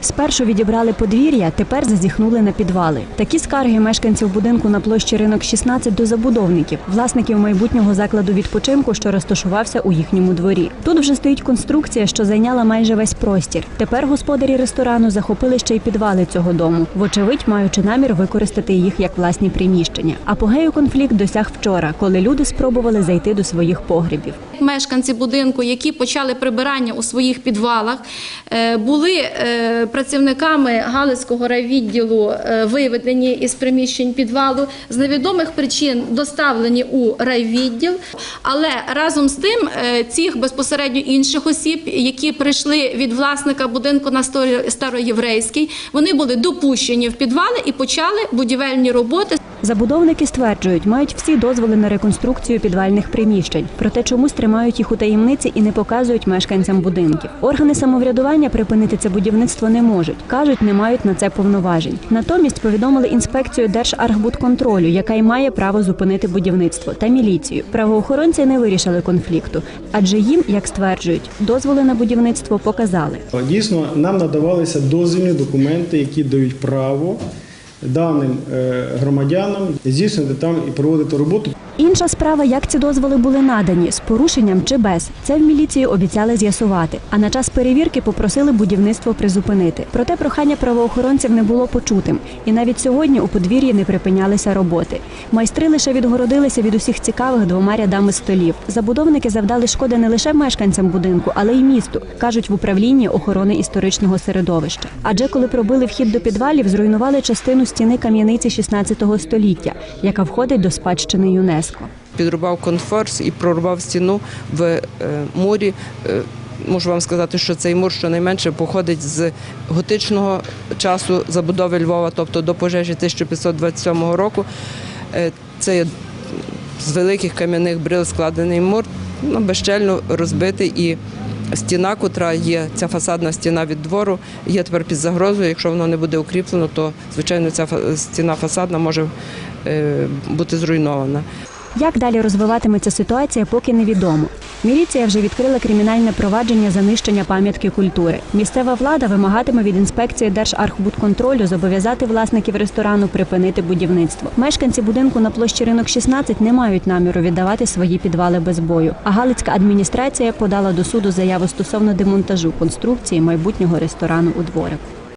Спершу відібрали подвір'я, тепер зазіхнули на підвали. Такі скарги мешканців будинку на площі ринок 16 до забудовників, власників майбутнього закладу відпочинку, що розташувався у їхньому дворі. Тут вже стоїть конструкція, що зайняла майже весь простір. Тепер господарі ресторану захопили ще й підвали цього дому, вочевидь, маючи намір використати їх як власні приміщення. Апогею конфлікт досяг вчора, коли люди спробували зайти до своїх погрібів. Мешканці будинку, які почали прибирання у своїх підвалах, е, були е, працівниками Галицького райвідділу е, виведені із приміщень підвалу, з невідомих причин доставлені у райвідділ. Але разом з тим е, цих безпосередньо інших осіб, які прийшли від власника будинку на староєврейській, вони були допущені в підвали і почали будівельні роботи. Забудовники стверджують, мають всі дозволи на реконструкцію підвальних приміщень, проте чомусь тримають їх у таємниці і не показують мешканцям будинків. Органи самоврядування припинити це будівництво не можуть. кажуть, не мають на це повноважень. Натомість повідомили інспекцію Держархбудконтролю, яка й має право зупинити будівництво, та міліцію. Правоохоронці не вирішили конфлікту, адже їм, як стверджують, дозволи на будівництво показали. Дійсно, нам надавалися дозвільні документи, які дають право даним е, громадянам здійснити там і проводити роботу. Інша справа, як ці дозволи були надані з порушенням чи без. Це в міліції обіцяли з'ясувати. А на час перевірки попросили будівництво призупинити. Проте прохання правоохоронців не було почутим. І навіть сьогодні у подвір'ї не припинялися роботи. Майстри лише відгородилися від усіх цікавих двома рядами столів. Забудовники завдали шкоди не лише мешканцям будинку, але й місту, кажуть в управлінні охорони історичного середовища. Адже коли пробили вхід до підвалів, зруйнували частину стіни кам'яниці 16 століття, яка входить до спадщини ЮНЕСКО. підрубав конфорс і прорубав стіну в е, мурі. Е, Можу вам сказати, що цей мур щонайменше походить з готичного часу забудови Львова, тобто до пожежі 1527 року. Е, Це з великих кам'яних брил складений мур, ну, безщельно розбитий і стіна, котра є, ця фасадна стіна від двору, є тепер під загрозою. Якщо воно не буде укріплено, то звичайно ця стіна фасадна може бути зруйнована. Як далі розвиватиметься ситуація, поки невідомо. Міліція вже відкрила кримінальне провадження за нищення пам'ятки культури. Місцева влада вимагатиме від інспекції Держархбудконтролю зобов'язати власників ресторану припинити будівництво. Мешканці будинку на площі ринок 16 не мають наміру віддавати свої підвали без бою. А Галицька адміністрація подала до суду заяву стосовно демонтажу конструкції майбутнього ресторану у дворику.